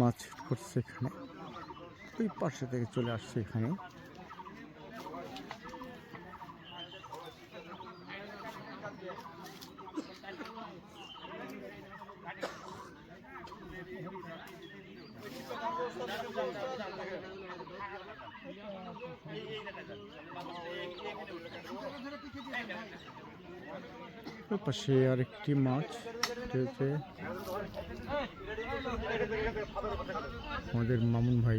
মাছ করছে এখানে। ওই পাশে থেকে চলে আসছে এখানে। পাশে আরেকটি মাছ রয়েছে আমাদের মামুন ভাই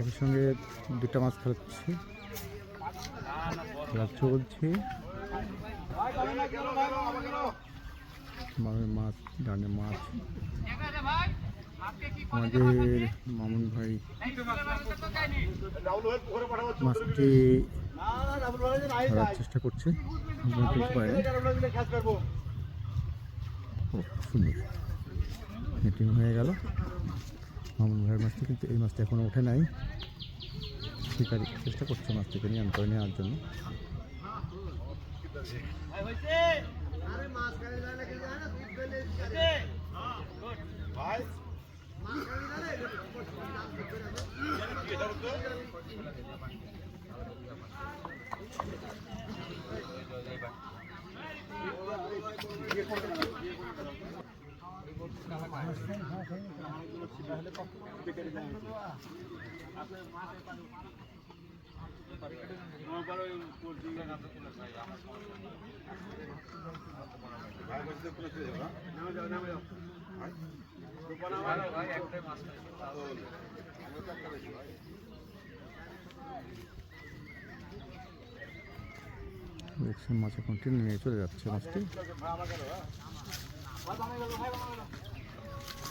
একই সঙ্গে দুটা মাছ খেলাচ্ছে। খেলা চলছে। মাছ, ডানে মাছ। আমাদের মামুন ভাই মাছটি ধরার চেষ্টা করছে। সুন্দর। মিটিং হয়ে গেল। মামুন ভাইয়ের মাছটি কিন্তু এই মাছটা এখনও ওঠে নাই। শিকারি চেষ্টা করছে মাছটিকে নিয়ন্ত্রণে নেওয়ার জন্য ভাই ভাই মাছ এখন টেনে নিয়ে চলে যাচ্ছে মাছটি।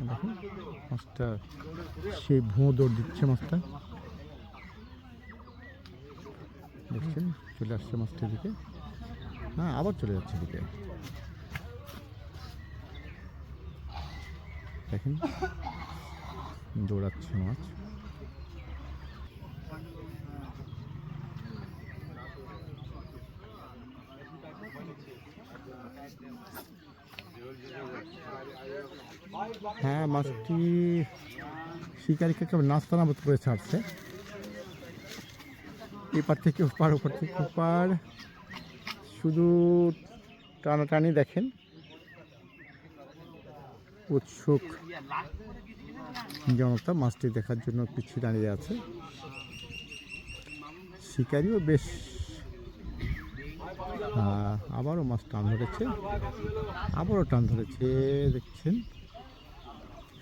দেখুন, মাছটা সে ভুঁ দৌড় দিচ্ছে মাছটা। দেখছেন, চলে আসছে মাছটা দিকে হ্যাঁ আবার চলে যাচ্ছে দিকে দেখেন, দৌড়াচ্ছে মাছ। হ্যাঁ মাছটি শিকারিকে কেবল নাস্তানা মতো করে ছাড়ছে। এপার থেকে ওপার ওপার থেকে ওপার। শুধু টানাটানি দেখেন। উৎসুক জনতা মাছটি দেখার জন্য পিছিয়ে দাঁড়িয়ে আছে। শিকারিও বেশ আবারও মাছ টান ধরেছে। আবারও টান ধরেছে, দেখছেন।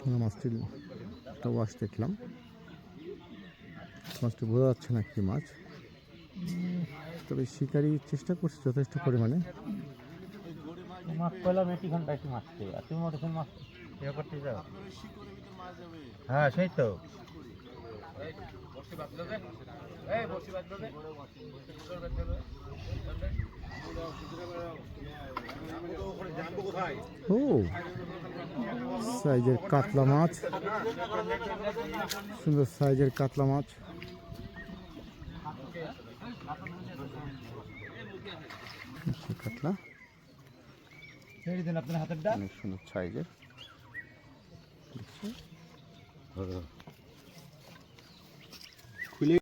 হ্যাঁ, মাছটির একটা ওয়াশ দেখলাম। মাছটি বোঝা যাচ্ছে না কি মাছ। তবে শিকারি চেষ্টা করছে যথেষ্ট পরিমাণে। মাছ পেলাম এটি ঘণ্টা একটি মাছ আর তুমি মাছ করতে যাও? হ্যাঁ সেই তো। ও সাইজের কাতলা মাছ। সুন্দর সাইজের কাতলা মাছ। কাতলা। অনেক সুন্দর সাইজের। হ্যাঁ